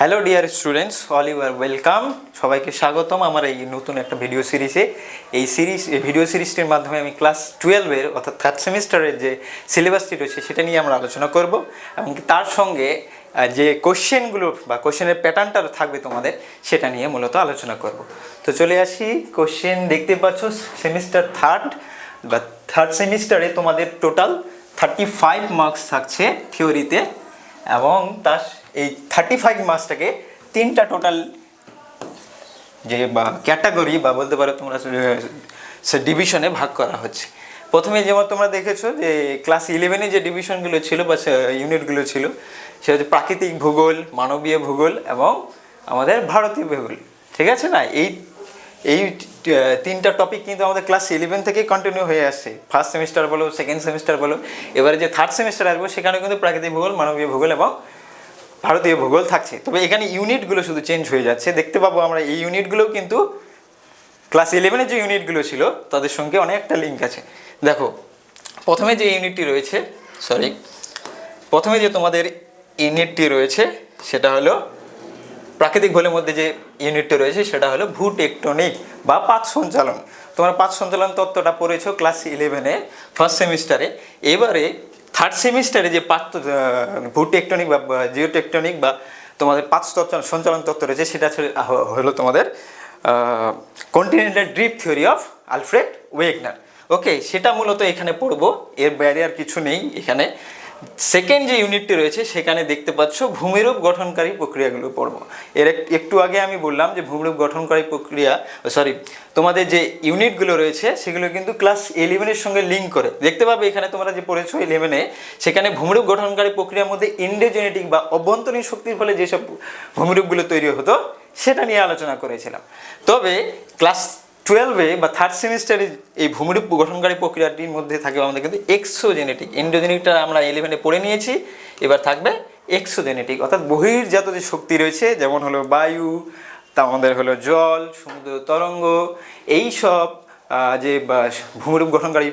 Hello dear students all you are welcome সবাইকে স্বাগতম আমার এই নতুন একটা ভিডিও সিরিজে এই সিরিজ এই ভিডিও সিরিজটির মাধ্যমে আমি ক্লাস টুয়েলভের অর্থাৎ থার্ড সেমিস্টারের যে সিলেবাসটি রয়েছে, সেটা নিয়ে আমরা আলোচনা করব। এবং তার সঙ্গে যে কোশ্চেনগুলো বা কোশ্চেনের প্যাটার্নটা থাকবে তোমাদের, সেটা নিয়ে মূলত আলোচনা করব। তো চলে আসি। কোশ্চেন দেখতে পাচ্ছ সেমিস্টার থার্ড বা থার্ড সেমিস্টারে তোমাদের টোটাল থার্টি ফাইভ মার্কস থাকছে থিওরিতে এবং তার এই থার্টি ফাইভ মার্কসটাকে তিনটা টোটাল যে বা ক্যাটাগরি বা বলতে পারো তোমরা, সে ডিভিশনে ভাগ করা হচ্ছে। প্রথমে যেমন তোমরা দেখেছ যে ক্লাস ইলেভেনে যে ডিভিশনগুলো ছিল বা ইউনিটগুলো ছিল, সেটা হচ্ছে প্রাকৃতিক ভূগোল, মানবীয় ভূগোল এবং আমাদের ভারতীয় ভূগোল। ঠিক আছে না? এই এই তিনটা টপিক কিন্তু আমাদের ক্লাস ইলেভেন থেকে কন্টিনিউ হয়ে আসছে। ফার্স্ট সেমিস্টার বলো সেকেন্ড সেমিস্টার বলো, এবারে যে থার্ড সেমিস্টার আসব সেখানে কিন্তু প্রাকৃতিক ভূগোল, মানবীয় ভূগোল এবং ভারতীয় ভূগোল থাকছে। তবে এখানে ইউনিটগুলো শুধু চেঞ্জ হয়ে যাচ্ছে। দেখতে পাবো আমরা এই ইউনিটগুলোও কিন্তু ক্লাস ইলেভেনের যে ইউনিটগুলো ছিল, তাদের সঙ্গে অনেকটা লিঙ্ক আছে। দেখো, প্রথমে যে ইউনিটটি রয়েছে সরি প্রথমে যে তোমাদের ইউনিটটি রয়েছে, সেটা হলো প্রাকৃতিক ভূগোলের মধ্যে যে ইউনিটটি রয়েছে, সেটা হলো ভূ টেকটনিক বা পাঁচ সঞ্চালন। তোমরা পাঁচ সঞ্চালন তত্ত্বটা পড়েছো ক্লাস ইলেভেনে ফার্স্ট সেমিস্টারে এবারে থার্ড সেমিস্টারে যে পাত্র ভূ টেকটনিক বা জিওটেকটনিক বা তোমাদের পাঁচ তত্ত্ব সঞ্চালন তত্ত্ব রয়েছে, সেটা হলো তোমাদের continental drip theory of Alfred Wegener. Okay সেটা মূলত এখানে পড়ব, এর ব্যারিয়ার কিছু নেই এখানে। সেকেন্ড যে ইউনিটটি রয়েছে, সেখানে দেখতে পাচ্ছ ভূমিরূপ গঠনকারী প্রক্রিয়াগুলো পড়ব এর একটু আগে আমি বললাম যে ভূমিরূপ গঠনকারী প্রক্রিয়া সরি তোমাদের যে ইউনিটগুলো রয়েছে, সেগুলো কিন্তু ক্লাস ইলেভেনের সঙ্গে লিঙ্ক করে। দেখতে পাবে এখানে তোমরা যে পড়েছো ইলেভেনে সেখানে ভূমিরূপ গঠনকারী প্রক্রিয়ার মধ্যে ইন্ডোজেনেটিক বা অভ্যন্তরীণ শক্তির ফলে যেসব ভূমিরূপগুলো তৈরি হতো, সেটা নিয়ে আলোচনা করেছিলাম। তবে ক্লাস টুয়েলভে বা থার্ড সেমিস্টারে এই ভূমিরূপ গঠনকারী প্রক্রিয়াটির মধ্যে থাকবে আমাদের কিন্তু এক্সোজেনেটিক ইন্ডোজেনেটিকটা আমরা ইলেভেনে পড়ে নিয়েছি, এবার থাকবে এক্সোজেনেটিক অর্থাৎ বহির্জাত যে শক্তি রয়েছে, যেমন হলো বায়ু, তা আমাদের হলো জল, সমুদ্র, তরঙ্গ, এই সব যে ভূমিরূপ গঠনকারী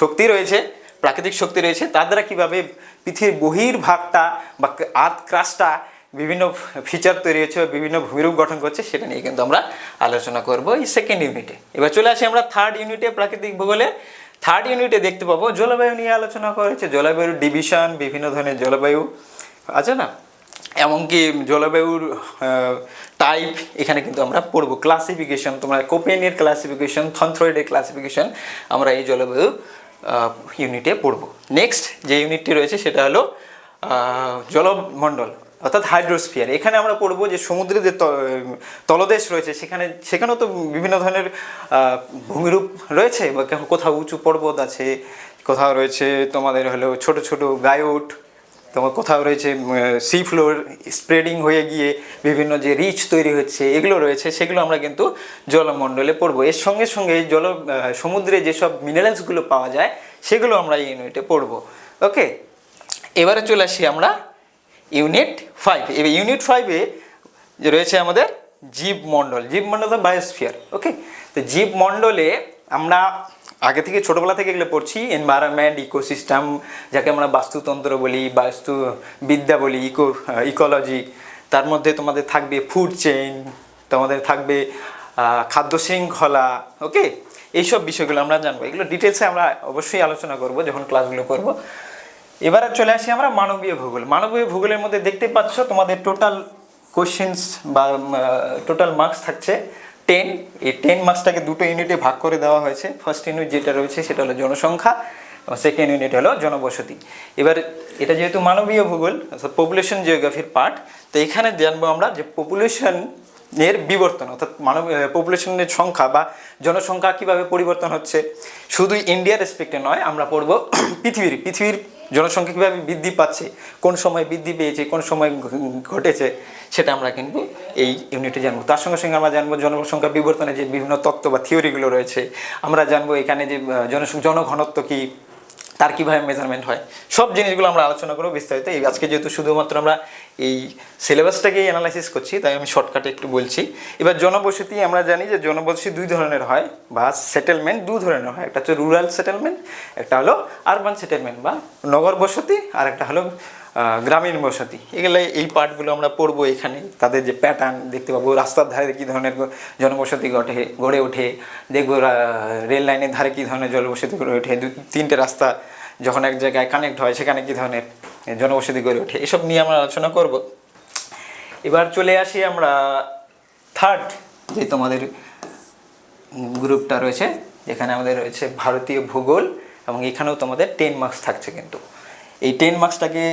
শক্তি রয়েছে, প্রাকৃতিক শক্তি রয়েছে, তার দ্বারা কীভাবে পৃথিবীর বহির্ভাগটা বা আর্থ ক্রাস্টটা বিভিন্ন ফিচার তৈরি হচ্ছে বা বিভিন্ন ভূমিরূপ গঠন করছে, সেটা নিয়ে কিন্তু আমরা আলোচনা করব এই সেকেন্ড ইউনিটে এবার চলে আসি আমরা থার্ড ইউনিটে প্রাকৃতিক ভূগোলে। থার্ড ইউনিটে দেখতে পাবো জলবায়ু নিয়ে আলোচনা করেছে জলবায়ুর ডিভিশন বিভিন্ন ধরনের জলবায়ু আছে না? এমনকি জলবায়ুর টাইপ এখানে কিন্তু আমরা পড়ব। ক্লাসিফিকেশন তোমরা কোপেনের ক্লাসিফিকেশন থনথ্রয়েডের ক্লাসিফিকেশন আমরা এই জলবায়ু ইউনিটে পড়ব। নেক্সট যে ইউনিটটি রয়েছে, সেটা হলো জলমণ্ডল। অর্থাৎ হাইড্রোস্ফিয়ার। এখানে আমরা পড়ব যে সমুদ্রের যে তলদেশ রয়েছে, সেখানে সেখানেও তো বিভিন্ন ধরনের ভূমিরূপ রয়েছে, বা কোথাও উঁচু পর্বত আছে, কোথাও রয়েছে তোমাদের হলো ছোট ছোট গায়োট তোমার কোথাও রয়েছে সি ফ্লোর স্প্রেডিং হয়ে গিয়ে বিভিন্ন যে রিচ তৈরি হচ্ছে, এগুলো রয়েছে, সেগুলো আমরা কিন্তু জলমণ্ডলে পড়ব। এর সঙ্গে সঙ্গে জল সমুদ্রে যেসব মিনারেলসগুলো পাওয়া যায়, সেগুলো আমরা এই ইউনিটে পড়ব। ওকে এবারে চলে আসি আমরা ইউনিট ফাইভ, এবার ইউনিট ফাইভে রয়েছে আমাদের জীবমণ্ডল জীবমণ্ডল তো বায়োস্ফিয়ার ওকে তো জীবমণ্ডলে আমরা আগে থেকে ছোটোবেলা থেকে এগুলো পড়ছি এনভায়রনমেন্ট ইকোসিস্টেম যাকে আমরা বাস্তুতন্ত্র বলি বাস্তু বিদ্যা বলি ইকো ইকোলজি তার মধ্যে তোমাদের থাকবে ফুড চেইন তোমাদের থাকবে খাদ্য শৃঙ্খলা ওকে এইসব বিষয়গুলো আমরা জানব। এগুলো ডিটেলসে আমরা অবশ্যই আলোচনা করব যখন ক্লাসগুলো করব। এবারে চলে আসি আমরা মানবীয় ভূগোল। মানবীয় ভূগোলের মধ্যে দেখতে পাচ্ছ তোমাদের টোটাল কোশ্চেন্স বা টোটাল মার্কস থাকছে টেন এই টেন মার্কসটাকে দুটো ইউনিটে ভাগ করে দেওয়া হয়েছে। ফার্স্ট ইউনিট যেটা রয়েছে সেটা হলো জনসংখ্যা সেকেন্ড ইউনিট হলো জনবসতি। এবার এটা যেহেতু মানবীয় ভূগোল অর্থাৎ পপুলেশন জিওগ্রাফির পার্ট তো এখানে জানব আমরা যে পপুলেশন এর বিবর্তন, অর্থাৎ মানব পপুলেশনের সংখ্যা বা জনসংখ্যা কীভাবে পরিবর্তন হচ্ছে শুধু ইন্ডিয়ার রেসপেক্টে নয়, আমরা পড়ব পৃথিবীর। পৃথিবীর জনসংখ্যা কীভাবে বৃদ্ধি পাচ্ছে, কোন সময় বৃদ্ধি পেয়েছে, কোন সময় ঘটেছে, সেটা আমরা কিন্তু এই ইউনিটে জানব। তার সঙ্গে সঙ্গে আমরা জানব জনসংখ্যা বিবর্তনে যে বিভিন্ন তত্ত্ব বা থিওরিগুলো রয়েছে, আমরা জানব এখানে যে জনসংখ্যা জনঘনত্ব কী তার কীভাবে মেজারমেন্ট হয়, সব জিনিসগুলো আমরা আলোচনা করব বিস্তারিত। এই আজকে যেহেতু শুধুমাত্র আমরা এই সিলেবাসটাকেই অ্যানালাইসিস করছি, তাই আমি শর্টকাটে একটু বলছি। এবার জনবসতি, আমরা জানি যে জনবসতি দুই ধরনের হয়, বা সেটেলমেন্ট দু ধরনের হয়। একটা হচ্ছে রুরাল সেটেলমেন্ট একটা হলো আরবান সেটেলমেন্ট বা নগর বসতি আর একটা হলো গ্রামীণ বসতি। এগুলো এই পার্টগুলো আমরা পড়ব এখানে। তাদের যে প্যাটার্ন দেখতে পাবো, রাস্তার ধারে কী ধরনের জনবসতি ঘটে, গড়ে ওঠে, দেখব রেল লাইনের ধারে কী ধরনের জনবসতি গড়ে ওঠে, দু তিনটে রাস্তা যখন এক জায়গায় কানেক্ট হয়, সেখানে কী ধরনের জনবসতি গড়ে ওঠে, এসব নিয়ে আমরা আলোচনা করব। এবার চলে আসি আমরা থার্ড যে তোমাদের গ্রুপটা রয়েছে, যেখানে আমাদের রয়েছে ভারতীয় ভূগোল এবং এখানেও তোমাদের টেন মার্কস থাকছে কিন্তু। এই টেন মার্কসটাকে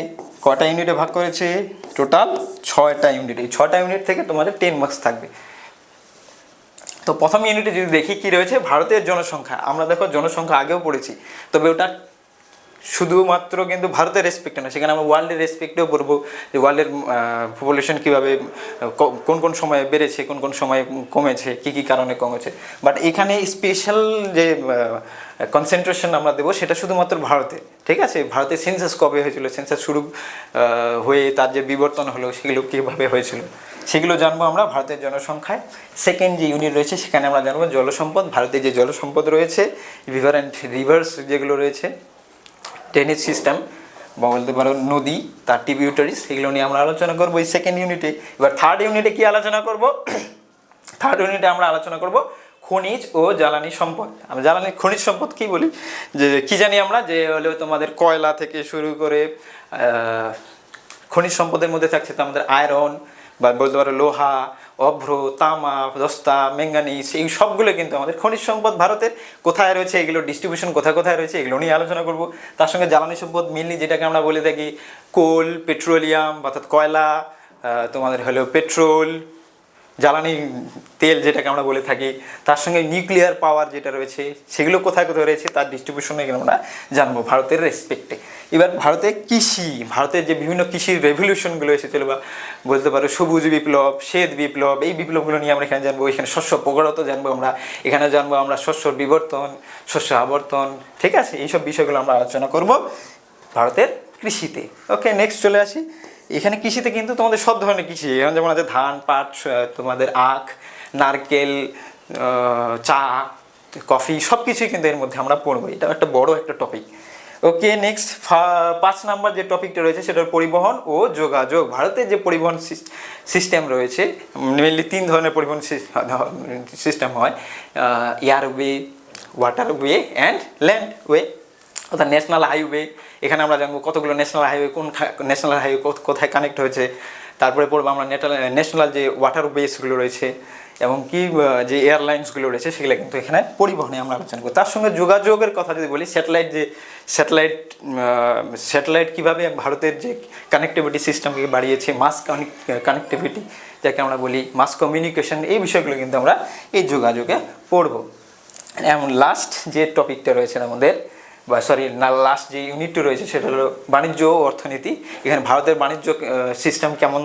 কটা ইউনিটে ভাগ করেছে? টোটাল ছয়টা ইউনিট এই ছটা ইউনিট থেকে তোমাদের টেন মার্কস থাকবে। তো প্রথম ইউনিটে যদি দেখি কি রয়েছে? ভারতের জনসংখ্যা। আমরা দেখো জনসংখ্যা আগেও পড়েছি। তবে ওটা শুধুমাত্র কিন্তু ভারতের রেসপেক্ট না, সেখানে আমরা ওয়ার্ল্ডের রেসপেক্টেও পড়ব যে ওয়ার্ল্ডের পপুলেশন কীভাবে কোন কোন সময়ে বেড়েছে, কোন কোন সময়ে কমেছে, কী কী কারণে কমেছে। বাট এখানে স্পেশাল যে কনসেন্ট্রেশন আমরা দেবো, সেটা শুধুমাত্র ভারতে, ঠিক আছে? ভারতের সেন্সাস কবে হয়েছিল সেন্সাস শুরু হয়ে তার যে বিবর্তন হলো, সেগুলো কীভাবে হয়েছিল, সেগুলো জানব আমরা ভারতের জনসংখ্যায়। সেকেন্ড যে ইউনিট রয়েছে, সেখানে আমরা জানব জলসম্পদ। ভারতের যে জলসম্পদ রয়েছে রিভার অ্যান্ড রিভার্স যেগুলো রয়েছে ড্রেনেজ সিস্টেম বা বলতে পারো নদী, তার টিবিউটারিস সেগুলো নিয়ে আমরা আলোচনা করব এই সেকেন্ড ইউনিটে এবার থার্ড ইউনিটে কি আলোচনা করব? থার্ড ইউনিটে আমরা আলোচনা করব খনিজ ও জ্বালানি সম্পদ। আমরা জ্বালানি, খনিজ সম্পদ কি বলি? যে, কি জানি আমরা? যে, হলো তোমাদের কয়লা থেকে শুরু করে খনিজ সম্পদের মধ্যে থাকছে তো আমাদের আয়রন বা বলতে পারো লোহা অভ্র তামা দস্তা ম্যাঙ্গানিজ এই সবগুলো কিন্তু আমাদের খনিজ সম্পদ ভারতের কোথায় রয়েছে, এগুলো ডিস্ট্রিবিউশন কোথায় কোথায় রয়েছে, এগুলো নিয়ে আলোচনা করব। তার সঙ্গে জ্বালানি সম্পদ মেনলি যেটাকে আমরা বলে থাকি, কোল, পেট্রোলিয়াম, অর্থাৎ কয়লা তোমাদের হলো পেট্রোল জ্বালানি তেল যেটাকে আমরা বলে থাকি, তার সঙ্গে নিউক্লিয়ার পাওয়ার যেটা রয়েছে, সেগুলো কোথায় কোথায় রয়েছে তার ডিস্ট্রিবিউশন এগুলো আমরা জানব ভারতের রেসপেক্টে এবার ভারতে কৃষি, ভারতের যে বিভিন্ন কৃষির রেভলিউশনগুলো এসেছিল বা বলতে পারো সবুজ বিপ্লব, শ্বেত বিপ্লব, এই বিপ্লবগুলো নিয়ে আমরা এখানে জানব, এখানে শস্য প্রগড়ত জানব আমরা, এখানে জানব আমরা শস্যর বিবর্তন, শস্য আবর্তন, ঠিক আছে? এইসব বিষয়গুলো আমরা আলোচনা করব ভারতের কৃষিতে। ওকে নেক্সট চলে আসি। এখানে কৃষিতে কিন্তু তোমাদের সব ধরনের কৃষি, যেমন আছে ধান, পাট তোমাদের আখ, নারকেল চা, কফি সব কিছুই কিন্তু এর মধ্যে আমরা পড়ব। এটা একটা বড় একটা টপিক ওকে নেক্সট পাঁচ নাম্বার যে টপিকটা রয়েছে সেটার পরিবহন ও যোগাযোগ। ভারতের যে পরিবহন সিস্টেম রয়েছে মেনলি তিন ধরনের পরিবহন সিস্টেম হয় এয়ারওয়ে ওয়াটারওয়ে অ্যান্ড ল্যান্ডওয়ে অর্থাৎ ন্যাশনাল হাইওয়ে এখানে আমরা জানব কতগুলো ন্যাশনাল হাইওয়ে কোন ন্যাশনাল হাইওয়ে কোথায় কানেক্ট হয়েছে। তারপরে পড়ব আমরা ন্যাশনাল যে ওয়াটার বেসগুলো রয়েছে এবং কি যে এয়ারলাইন্সগুলো রয়েছে, সেগুলো কিন্তু এখানে পরিবহনে আমরা আলোচনা করি তার সঙ্গে যোগাযোগের কথা যদি বলি স্যাটেলাইট যে স্যাটেলাইট স্যাটেলাইট কীভাবে ভারতের যে কানেক্টিভিটি সিস্টেমকে বাড়িয়েছে মাস কানেক্টিভিটি যাকে আমরা বলি মাস কমিউনিকেশন এই বিষয়গুলো কিন্তু আমরা এই যোগাযোগে পড়ব। এমন লাস্ট যে টপিকটা রয়েছে আমাদের বা সরি লাস্ট যে ইউনিটটা রয়েছে সেটা হলো বাণিজ্য ও অর্থনীতি। এখানে ভারতের বাণিজ্য সিস্টেম কেমন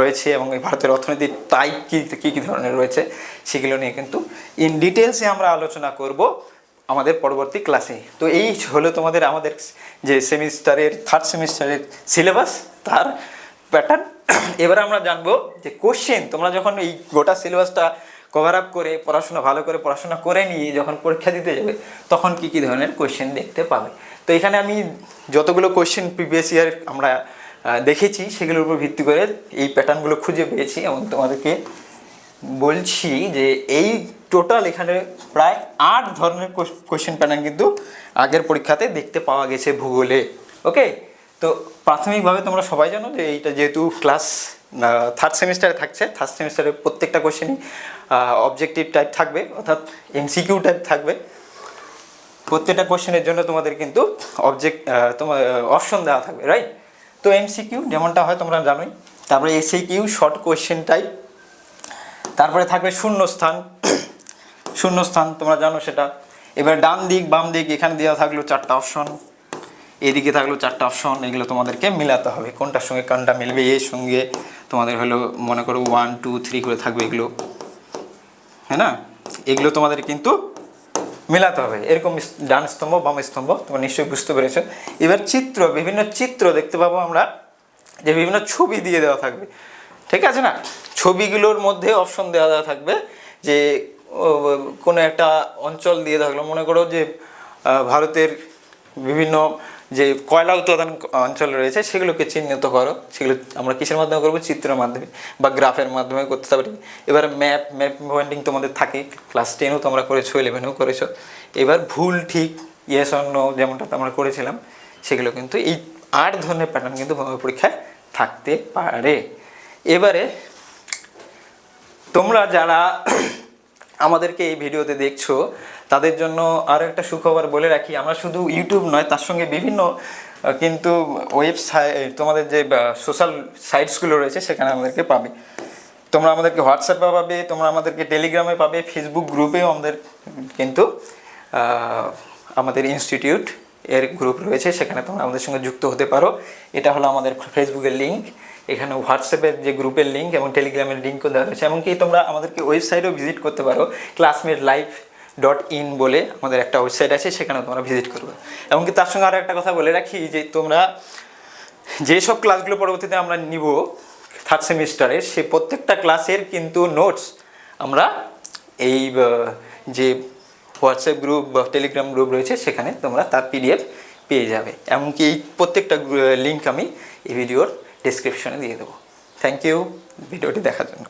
রয়েছে এবং ভারতের অর্থনীতির টাইপ কী কী কী ধরনের রয়েছে সেগুলো নিয়ে কিন্তু ইন ডিটেলসে আমরা আলোচনা করব আমাদের পরবর্তী ক্লাসে তো এই হলো তোমাদের আমাদের যে সেমিস্টারের থার্ড সেমিস্টারের সিলেবাস তার প্যাটার্ন এবার আমরা জানব যে কোশ্চেন তোমরা যখন এই গোটা সিলেবাসটা কভার আপ করে, পড়াশোনা ভালো করে পড়াশোনা করে নিয়ে যখন পরীক্ষা দিতে যাবে, তখন কি কি ধরনের কোশ্চেন দেখতে পাবে? তো এখানে আমি যতগুলো কোয়েশ্চেন প্রিভিয়াস ইয়ার আমরা দেখেছি, সেগুলোর উপর ভিত্তি করে এই প্যাটার্নগুলো খুঁজে পেয়েছি এবং তোমাদেরকে বলছি যে এই টোটাল এখানে প্রায় আট ধরনের কোয়েশ্চেন প্যাটার্ন কিন্তু আগের পরীক্ষাতে দেখতে পাওয়া গেছে ভূগোলে ওকে তো প্রাথমিকভাবে তোমরা সবাই জানো যে এইটা যেহেতু ক্লাস থার্ড সেমিস্টারে থাকছে থার্ড সেমিস্টারে প্রত্যেকটা কোশ্চেনই অবজেক্টিভ টাইপ থাকবে, অর্থাৎ এমসিকিউ টাইপ থাকবে। প্রত্যেকটা কোশ্চেনের জন্য তোমাদের কিন্তু অবজেক্ট তোমার অপশন দেওয়া থাকবে রাইট তো এমসিকিউ যেমনটা হয় তোমরা জানোই। তারপরে S Q short question type তারপরে থাকবে শূন্যস্থান। শূন্যস্থান তোমরা জানো সেটা। এবার ডান দিক, বাম দিক, এখানে দেওয়া থাকল চারটা অপশন এদিকে থাকল চারটা অপশন এগুলো তোমাদেরকে মিলাতে হবে। কোনটার সঙ্গে কোনটা মিলবে, এর সঙ্গে তোমাদের হলো মনে করো ওয়ান টু থ্রি করে থাকবে এগুলো। হ্যাঁ না? এগুলো তোমাদের কিন্তু মেলাতে হবে। এরকম ডান স্তম্ভ, বাম স্তম্ভ, তোমরা নিশ্চয়ই বুঝতে পেরেছ। এবার চিত্র, বিভিন্ন চিত্র দেখতে পাবো আমরা, যে বিভিন্ন ছবি দিয়ে দেওয়া থাকবে। ঠিক আছে না? ছবিগুলোর মধ্যে অপশন দেওয়া দেওয়া থাকবে যে কোনো একটা অঞ্চল দিয়ে থাকল। মনে করো যে ভারতের বিভিন্ন যে কয়লা উৎপাদন অঞ্চল রয়েছে, সেগুলোকে চিহ্নিত করো। সেগুলো আমরা কিসের মাধ্যমে করব? চিত্রের মাধ্যমে বা গ্রাফের মাধ্যমে করতে পারি এবার ম্যাপ ম্যাপ পয়েন্টিং তোমাদের থাকে। ক্লাস টেনও তোমরা করেছ, ইলেভেনও করেছ। এবার ভুল ঠিক ইয়েস অন্য যেমনটা আমরা করেছিলাম, সেগুলো কিন্তু এই আট ধরনের প্যাটার্ন কিন্তু পরীক্ষায় থাকতে পারে। এবারে তোমরা যারা আমাদেরকে এই ভিডিওতে দেখছ তাদের জন্য আরও একটা সুখবর বলে রাখি, আমরা শুধু ইউটিউব নয়, তার সঙ্গে বিভিন্ন কিন্তু ওয়েবসাইট তোমাদের যে সোশ্যাল সাইটসগুলো রয়েছে, সেখানে আমাদেরকে পাবে। তোমরা আমাদেরকে হোয়াটসঅ্যাপে পাবে, তোমরা আমাদেরকে টেলিগ্রামে পাবে ফেসবুক গ্রুপেও আমাদের, কিন্তু আমাদের ইনস্টিটিউট এর গ্রুপ রয়েছে, সেখানে তোমরা আমাদের সঙ্গে যুক্ত হতে পারো। এটা হলো আমাদের ফেসবুকের লিঙ্ক এখানে হোয়াটসঅ্যাপের যে গ্রুপের লিঙ্ক এবং টেলিগ্রামের লিঙ্কও দেওয়া রয়েছে। এমনকি তোমরা আমাদেরকে ওয়েবসাইটেও ভিজিট করতে পারো ক্লাসমেট লাইভ ডট ইন বলে আমাদের একটা ওয়েবসাইট আছে, সেখানেও তোমরা ভিজিট করবে। এমনকি তার সঙ্গে আরও একটা কথা বলে রাখি, যে তোমরা যেসব ক্লাসগুলো পরবর্তীতে আমরা নিব থার্ড সেমিস্টারে সে প্রত্যেকটা ক্লাসের কিন্তু নোটস আমরা এই যে হোয়াটসঅ্যাপ গ্রুপ বা টেলিগ্রাম গ্রুপ রয়েছে, সেখানে তোমরা তার পিডিএফ পেয়ে যাবে। এমনকি এই প্রত্যেকটা লিঙ্ক আমি এই ভিডিওর ডিসক্রিপশনে দিয়ে দেবো। থ্যাংক ইউ ভিডিওটি দেখার জন্য।